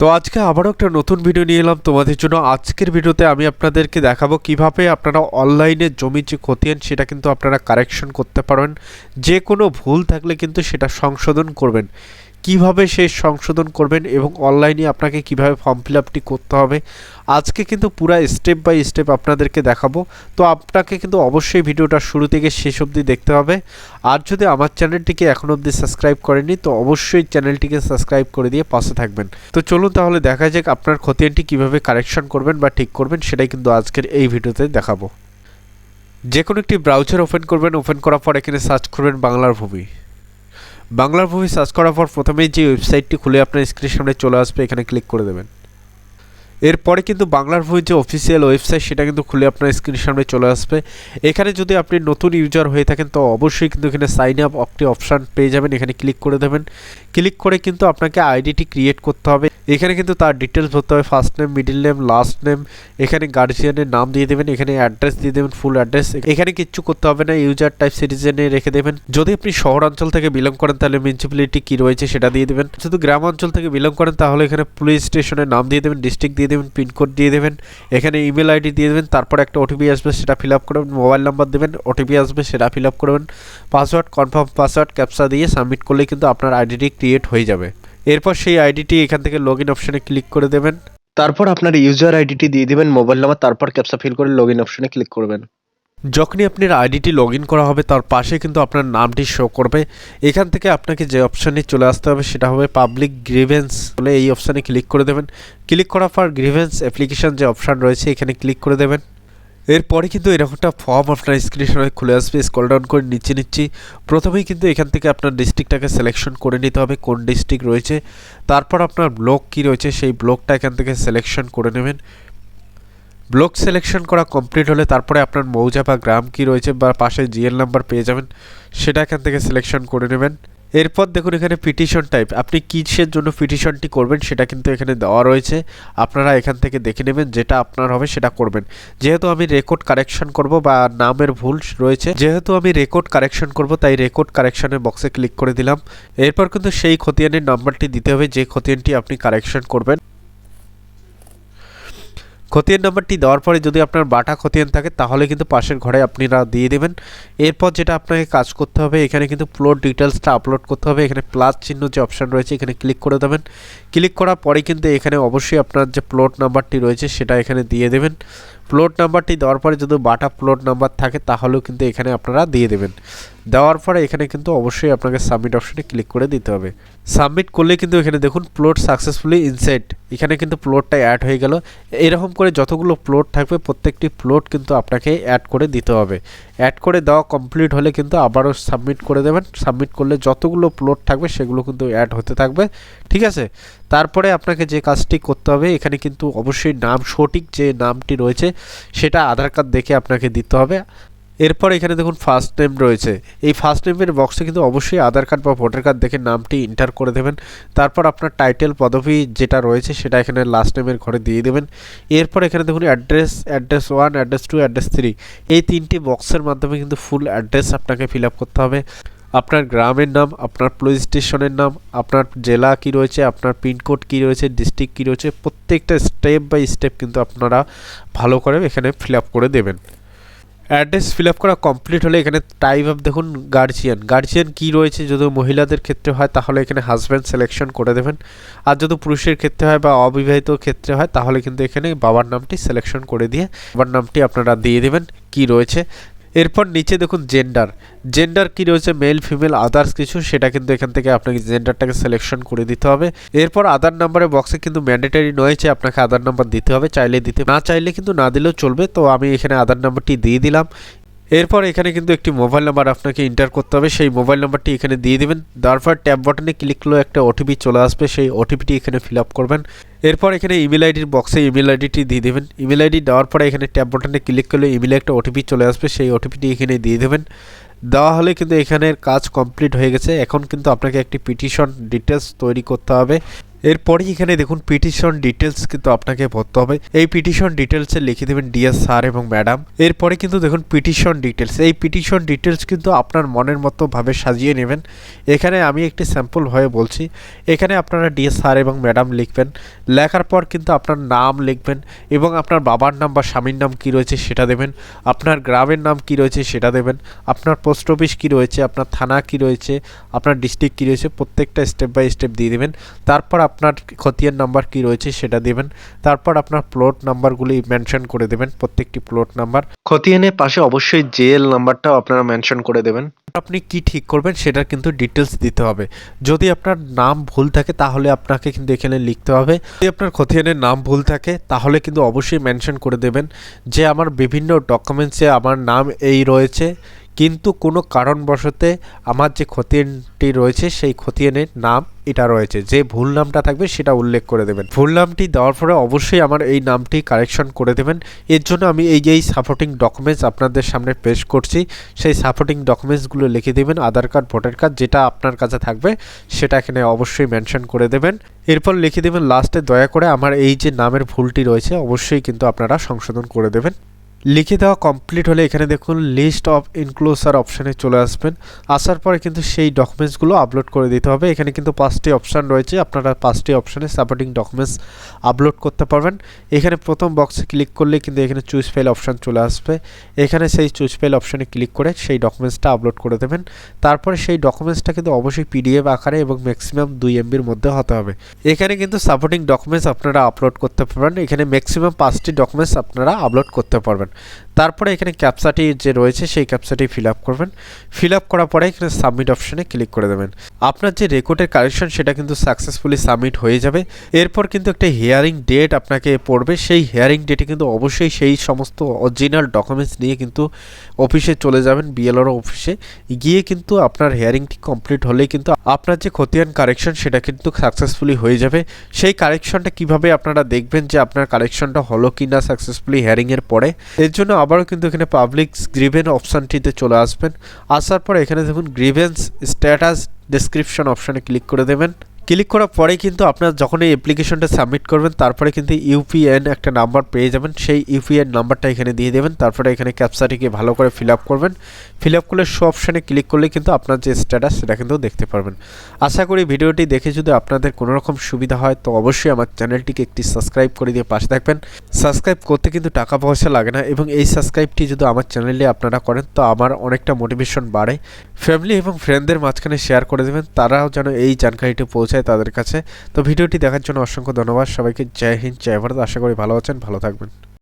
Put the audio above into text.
তো আজকে আবারও একটা নতুন ভিডিও নিয়ে এলাম তোমাদের জন্য। আজকের ভিডিওতে আমি আপনাদেরকে দেখাবো কীভাবে আপনারা অনলাইনে জমির যে খতিয়ান, সেটা কিন্তু আপনারা কারেকশন করতে পারবেন। যে কোনো ভুল থাকলে কিন্তু সেটা সংশোধন করবেন। কীভাবে সেই সংশোধন করবেন এবং অনলাইনে আপনাকে কীভাবে ফর্ম ফিল আপটি করতে হবে, আজকে কিন্তু পুরো স্টেপ বাই স্টেপ আপনাদেরকে দেখাবো। তো আপনাকে কিন্তু অবশ্যই ভিডিওটা শুরু থেকে শেষ অবধি দেখতে হবে। আর যদি আমার চ্যানেলটিকে এখনও অবধি সাবস্ক্রাইব করেনি তো অবশ্যই চ্যানেলটিকে সাবস্ক্রাইব করে দিয়ে পাশে থাকবেন। তো চলুন তাহলে দেখা যাক আপনার খতিয়ানটি কীভাবে কারেকশন করবেন বা ঠিক করবেন, সেটাই কিন্তু আজকের এই ভিডিওতে দেখাবো। যে কোনো একটি ব্রাউজার ওপেন করবেন, ওপেন করার পর এখানে সার্চ করবেন বাংলার ভূমি। বাংলার মুভি সার্চ করার পর প্রথমেই যে ওয়েবসাইটটি খুলে আপনার স্ক্রিনের সামনে চলে আসবে, এখানে ক্লিক করে দেবেন। এরপরে কিন্তু বাংলার ভূমির যে অফিসিয়াল ওয়েবসাইট সেটা কিন্তু খুলে আপনার স্ক্রিনের সামনে চলে আসবে। এখানে যদি আপনি নতুন ইউজার হয়ে থাকেন, তো অবশ্যই কিন্তু এখানে সাইন আপ একটি অপশান পেয়ে যাবেন, এখানে ক্লিক করে দেবেন। ক্লিক করে কিন্তু আপনাকে আইডিটি ক্রিয়েট করতে হবে। এখানে কিন্তু তার ডিটেলস ভরতে হবে first name middle name last name এখানে গার্জিয়ানের নাম দিয়ে দেবেন, এখানে অ্যাড্রেস দিয়ে দেবেন ফুল অ্যাড্রেস এখানে কিচ্ছু করতে হবে না ইউজার টাইপ সিটিজেনে রেখে দেবেন। যদি আপনি শহরাঞ্চল থেকে বিলং করেন, তাহলে মিউনিসিপ্যালিটি কী রয়েছে সেটা দিয়ে দেবেন। যদি গ্রাম অঞ্চল থেকে বিলং করেন, তাহলে এখানে পুলিশ স্টেশনের নাম দিয়ে দেবেন ডিস্ট্রিক্ট দিয়ে দেবেন পিনকোড দিয়ে দেবেন, এখানে ইমেল আইডি দিয়ে দেবেন, তারপর একটা ওটিপি আসবে, সেটা ফিল আপ করবেন মোবাইল নাম্বার দেবেন ওটিপি আসবে, সেটা ফিল আপ করবেন পাসওয়ার্ড কনফার্ম পাসওয়ার্ড ক্যাপসা দিয়ে সাবমিট করলেই কিন্তু আপনার আইডিটি ক্রিয়েট হয়ে যাবে। এরপর সেই আইডিটি এখান থেকে লগ ইন অপশানে ক্লিক করে দেবেন। তারপর আপনার ইউজার আইডিটি দিয়ে দিবেন মোবাইল নাম্বার তারপর ক্যাপসা ফিল করে লগ ইন অপশনে ক্লিক করবেন। যখনই আপনার আইডিটি লগ ইন করা হবে তার পাশে কিন্তু আপনার নামটি শো করবে। এখান থেকে আপনাকে যে অপশানে চলে আসতে হবে সেটা হবে পাবলিক গ্রিভেন্স বলে এই অপশানে ক্লিক করে দেবেন। ক্লিক করার পর গ্রিভেন্স অ্যাপ্লিকেশান যে অপশান রয়েছে এখানে ক্লিক করে দেবেন। এরপরে কিন্তু এরকম একটা ফর্ম আপনার স্ক্রিনের খুলে আসবে স্কল ডাউন করে নিচে নিচ্ছি। প্রথমেই কিন্তু এখান থেকে আপনার ডিস্ট্রিক্টটাকে সিলেকশন করে নিতে হবে, কোন ডিস্ট্রিক্ট রয়েছে। তারপর আপনার ব্লক কি রয়েছে, সেই ব্লকটা এখান থেকে সিলেকশন করে নেবেন। ব্লক সিলেকশন করা কমপ্লিট হলে তারপরে আপনার মৌজা বা গ্রাম কি রয়েছে বা পাশে জিএল নাম্বার পেয়ে যাবেন, সেটা এখান থেকে সিলেকশন করে নেবেন। এরপর দেখুন এখানে পিটিশন টাইপ আপনি কিসের জন্য পিটিশনটি করবেন সেটা কিন্তু এখানে দেওয়া রয়েছে। আপনারা এখান থেকে দেখে নেবেন যেটা আপনার হবে সেটা করবেন। যেহেতু আমি রেকর্ড কারেকশন করব বা নামের ভুল রয়েছে, যেহেতু আমি রেকর্ড কারেকশন করব, তাই রেকর্ড কারেকশনের বক্সে ক্লিক করে দিলাম। এরপর কিন্তু সেই খতিয়ানের নাম্বারটি দিতে হবে, যে খতিয়ানটি আপনি কারেকশন করবেন। খতিয়ান নাম্বারটি দেওয়ার পরে যদি আপনার বাটা খতিয়ান থাকে, তাহলে কিন্তু পাশের ঘরে আপনারা দিয়ে দেবেন। এরপর যেটা আপনাকে কাজ করতে হবে, এখানে কিন্তু প্লট ডিটেলসটা আপলোড করতে হবে। এখানে প্লাস চিহ্ন যে অপশান রয়েছে, এখানে ক্লিক করে দেবেন। ক্লিক করার পরে কিন্তু এখানে অবশ্যই আপনার যে প্লট নাম্বারটি রয়েছে, সেটা এখানে দিয়ে দেবেন। প্লট নাম্বারটি দেওয়ার পরে যদি বাটা প্লট নাম্বার থাকে, তাহলেও কিন্তু এখানে আপনারা দিয়ে দেবেন। দেওয়ার পরে এখানে কিন্তু অবশ্যই আপনাকে সাবমিট অপশনে ক্লিক করে দিতে হবে। সাবমিট করলে কিন্তু এখানে দেখুন প্লট সাকসেসফুলি ইনসাইড এখানে কিন্তু প্লটটা অ্যাড হয়ে গেল। এরকম করে যতগুলো প্লট থাকবে, প্রত্যেকটি প্লট কিন্তু আপনাকে অ্যাড করে দিতে হবে। অ্যাড করে দেওয়া কমপ্লিট হলে কিন্তু আবারও সাবমিট করে দেবেন। সাবমিট করলে যতগুলো প্লট থাকবে, সেগুলো কিন্তু অ্যাড হতে থাকবে। ঠিক আছে? তারপরে আপনাকে যে কাজটি করতে হবে, এখানে কিন্তু অবশ্যই নাম সঠিক যে নামটি রয়েছে, সেটা আধার কার্ড দেখে আপনাকে দিতে হবে। এরপর এখানে দেখুন ফার্স্ট নেম রয়েছে। এই ফার্স্ট নেমের বক্সে কিন্তু অবশ্যই আধার কার্ড বা ভোটার কার্ড দেখে নামটি এন্টার করে দেবেন। তারপর আপনার টাইটেল পদবি যেটা রয়েছে সেটা এখানে লাস্ট নেমের ঘরে দিয়ে দেবেন। এরপর এখানে দেখুন address address one address two address three এই তিনটি বক্সের মাধ্যমে কিন্তু ফুল অ্যাড্রেস আপনাকে ফিল আপ করতে হবে। আপনার গ্রামের নাম, আপনার পুলিশ স্টেশনের নাম, আপনার জেলা কি রয়েছে, আপনার পিনকোড কি রয়েছে ডিস্ট্রিক্ট কি রয়েছে, প্রত্যেকটা স্টেপ বাই স্টেপ কিন্তু আপনারা ভালো করে এখানে ফিল আপ করে দেবেন। অ্যাড্রেস ফিল আপ করা কমপ্লিট হলে এখানে টাইপ অফ দেখুন গার্জিয়ান গার্জিয়ান কী রয়েছে? যদি মহিলাদের ক্ষেত্রে হয়, তাহলে এখানে হাজব্যান্ড সিলেকশন করে দেবেন। আর যদি পুরুষের ক্ষেত্রে হয় বা অবিবাহিত ক্ষেত্রে হয়, তাহলে কিন্তু এখানে বাবার নামটি সিলেকশন করে দিয়ে বাবার নামটি আপনারা দিয়ে দেবেন। কি রয়েছে? এরপর নিচে দেখুন জেন্ডার জেন্ডার কী রয়েছে? মেল ফিমেল আদার্স কিছু, সেটা কিন্তু এখান থেকে আপনাকে জেন্ডারটাকে সিলেকশন করে দিতে হবে। এরপর আধার নাম্বারে বক্সে কিন্তু ম্যান্ডেটারি নয় যে আপনাকে আধার নাম্বার দিতে হবে চাইলে দিতে না চাইলে কিন্তু না দিলেও চলবে। তো আমি এখানে আধার নাম্বারটি দিয়ে দিলাম। এরপর এখানে কিন্তু একটি মোবাইল নাম্বার আপনাকে এন্টার করতে হবে। সেই মোবাইল নাম্বারটি এখানে দিয়ে দেবেন। তারপর ট্যাব বাটনে ক্লিক করলে একটা ওটিপি চলে আসবে। সেই ওটিপিটি এখানে ফিল আপ করবেন। এরপর এখানে ইমেল আইডির বক্সে ইমেল আইডিটি দিয়ে দেবেন। ইমেল আইডি দেওয়ার পরে এখানে ট্যাব বাটনে ক্লিক করলে ইমেলে একটা ওটিপি চলে আসবে। সেই ওটিপিটি এখানে দিয়ে দেবেন। দেওয়া হলে কিন্তু এখানের কাজ কমপ্লিট হয়ে গেছে। এখন কিন্তু আপনাকে একটি পিটিশন ডিটেলস তৈরি করতে হবে। এরপরে এখানে দেখুন পিটিশন ডিটেলস কিন্তু আপনাকে ভরতে হবে। এই পিটিশন ডিটেলসে লিখে দেবেন ডিয়ার স্যার এবং ম্যাডাম এরপরে কিন্তু দেখুন পিটিশন ডিটেলস এই পিটিশন ডিটেলস কিন্তু আপনার মনের মতো ভাবে সাজিয়ে নেবেন। এখানে আমি একটি স্যাম্পল হয়ে বলছি। এখানে আপনারা ডিয়ার স্যার এবং ম্যাডাম লিখবেন। লেখার পর কিন্তু আপনার নাম লিখবেন এবং আপনার বাবার নাম বা স্বামীর নাম কী রয়েছে সেটা দেবেন। আপনার গ্রামের নাম কী রয়েছে সেটা দেবেন। আপনার পোস্ট অফিস কী রয়েছে, আপনার থানা কী রয়েছে, আপনার ডিস্ট্রিক্ট কী রয়েছে, প্রত্যেকটা স্টেপ বাই স্টেপ দিয়ে দেবেন। তারপর আপনার খতিয়ান নাম্বার কী রয়েছে সেটা দেবেন। তারপর আপনার প্লট নাম্বারগুলি মেনশন করে দেবেন প্রত্যেকটি প্লট নাম্বার খতিয়ানের পাশে অবশ্যই জেএল নাম্বারটাও আপনারা মেনশন করে দেবেন। আপনি কি ঠিক করবেন সেটার কিন্তু ডিটেলস দিতে হবে। যদি আপনার নাম ভুল থাকে তাহলে আপনাকে কিন্তু এখানে লিখতে হবে। যদি আপনার খতিয়ানের নাম ভুল থাকে তাহলে কিন্তু অবশ্যই মেনশন করে দেবেন যে আমার বিভিন্ন ডকুমেন্টসে আমার নাম এই রয়েছে। কিন্তু কোনো কারণবশতে আমার যে খতিয়ানটি রয়েছে, সেই খতিয়ানের নাম এটা রয়েছে। যে ভুল নামটা থাকবে সেটা উল্লেখ করে দেবেন। ভুল নামটি দেওয়ার পরে অবশ্যই আমার এই নামটি কারেকশন করে দেবেন। এর জন্য আমি এই যে এই সাপোর্টিং ডকুমেন্টস আপনাদের সামনে পেশ করছি, সেই সাপোর্টিং ডকুমেন্টসগুলো লিখে দেবেন, আধার কার্ড, ভোটার কার্ড, যেটা আপনার কাছে থাকবে, সেটা এখানে অবশ্যই মেনশন করে দেবেন। এরপর লিখে দেবেন লাস্টে দয়া করে আমার এই যে নামের ভুলটি রয়েছে, অবশ্যই কিন্তু আপনারা সংশোধন করে দেবেন। লিখে দেওয়া কমপ্লিট হলে এখানে দেখুন লিস্ট অফ ইনক্লোসার অপশানে চলে আসবেন। আসার পরে কিন্তু সেই ডকুমেন্টসগুলো আপলোড করে দিতে হবে। এখানে কিন্তু পাঁচটি অপশান রয়েছে। আপনারা পাঁচটি অপশানে সাপোর্টিং ডকুমেন্টস আপলোড করতে পারবেন। এখানে প্রথম বক্সে ক্লিক করলে কিন্তু এখানে চুজ ফাইল অপশান চলে আসবে। এখানে সেই চুজ ফাইল অপশানে ক্লিক করে সেই ডকুমেন্টসটা আপলোড করে দেবেন। তারপরে সেই ডকুমেন্টসটা কিন্তু অবশ্যই পিডিএফ আকারে এবং ম্যাক্সিমাম দুই এমবির মধ্যে হতে হবে। এখানে কিন্তু সাপোর্টিং ডকুমেন্টস আপনারা আপলোড করতে পারবেন। এখানে ম্যাক্সিমাম পাঁচটি ডকুমেন্টস আপনারা আপলোড করতে পারবেন। তারপরে এখানে ক্যাপসাটি যে রয়েছে, সেই ক্যাপসাটি ফিল আপ করবেন। ফিল আপ করার পরে এখানে সাবমিট অপশনে ক্লিক করে দেবেন। আপনার যে রেকর্ডের কারেকশন সেটা কিন্তু সাকসেসফুলি সাবমিট হয়ে যাবে। এরপর কিন্তু একটা হিয়ারিং ডেট আপনাকে পড়বে। সেই হিয়ারিং ডেটে কিন্তু অবশ্যই সেই সমস্ত অরিজিনাল ডকুমেন্টস নিয়ে কিন্তু অফিসে চলে যাবেন বিএলআর অফিসে গিয়ে কিন্তু আপনার হিয়ারিংটি কমপ্লিট হলেই কিন্তু আপনার যে খতিয়ান কারেকশন সেটা কিন্তু সাকসেসফুলি হয়ে যাবে। সেই কারেকশনটা কীভাবে আপনারা দেখবেন যে আপনার কারেকশনটা হলো কি না সাকসেসফুলি হিয়ারিংয়ের পরে? এর জন্য আবারও কিন্তু এখানে পাবলিক গ্রিভেন অপশানটিতে চলে আসবেন। আসার পর এখানে দেখুন গ্রিভেন্স স্ট্যাটাস ডেসক্রিপশন অপশানে ক্লিক করে দেবেন। ক্লিক করার পরে কিন্তু আপনার যখন এই অ্যাপ্লিকেশনটা সাবমিট করবেন, তারপরে কিন্তু ইউপিএন একটা নাম্বার পেয়ে যাবেন। সেই ইউপিএন নাম্বারটা এখানে দিয়ে দেবেন। তারপরে এখানে ক্যাপসাটিকে ভালো করে ফিল আপ করবেন। ফিল আপ করলে শো অপশানে ক্লিক করলে কিন্তু আপনার যে স্ট্যাটাস সেটা কিন্তু দেখতে পারবেন। আশা করি ভিডিওটি দেখে যদি আপনাদের কোনো রকম সুবিধা হয়, তো অবশ্যই আমার চ্যানেলটিকে একটি সাবস্ক্রাইব করে দিয়ে পাশে থাকবেন। সাবস্ক্রাইব করতে কিন্তু টাকা পয়সা লাগে না এবং এই সাবস্ক্রাইবটি যদি আমার চ্যানেলে আপনারা করেন, তো আমার অনেকটা মোটিভেশন বাড়ে। ফ্যামিলি এবং ফ্রেন্ডদের মাঝখানে শেয়ার করে দেবেন। তারাও যেন এই জানকারিটি পৌঁছায়। তাদের কাছে। তো ভিডিওটি দেখার জন্য অসংখ্য ধন্যবাদ। সবাইকে জয় হিন্দ, জয় ভারত। আশা করি ভালো আছেন, ভালো থাকবেন।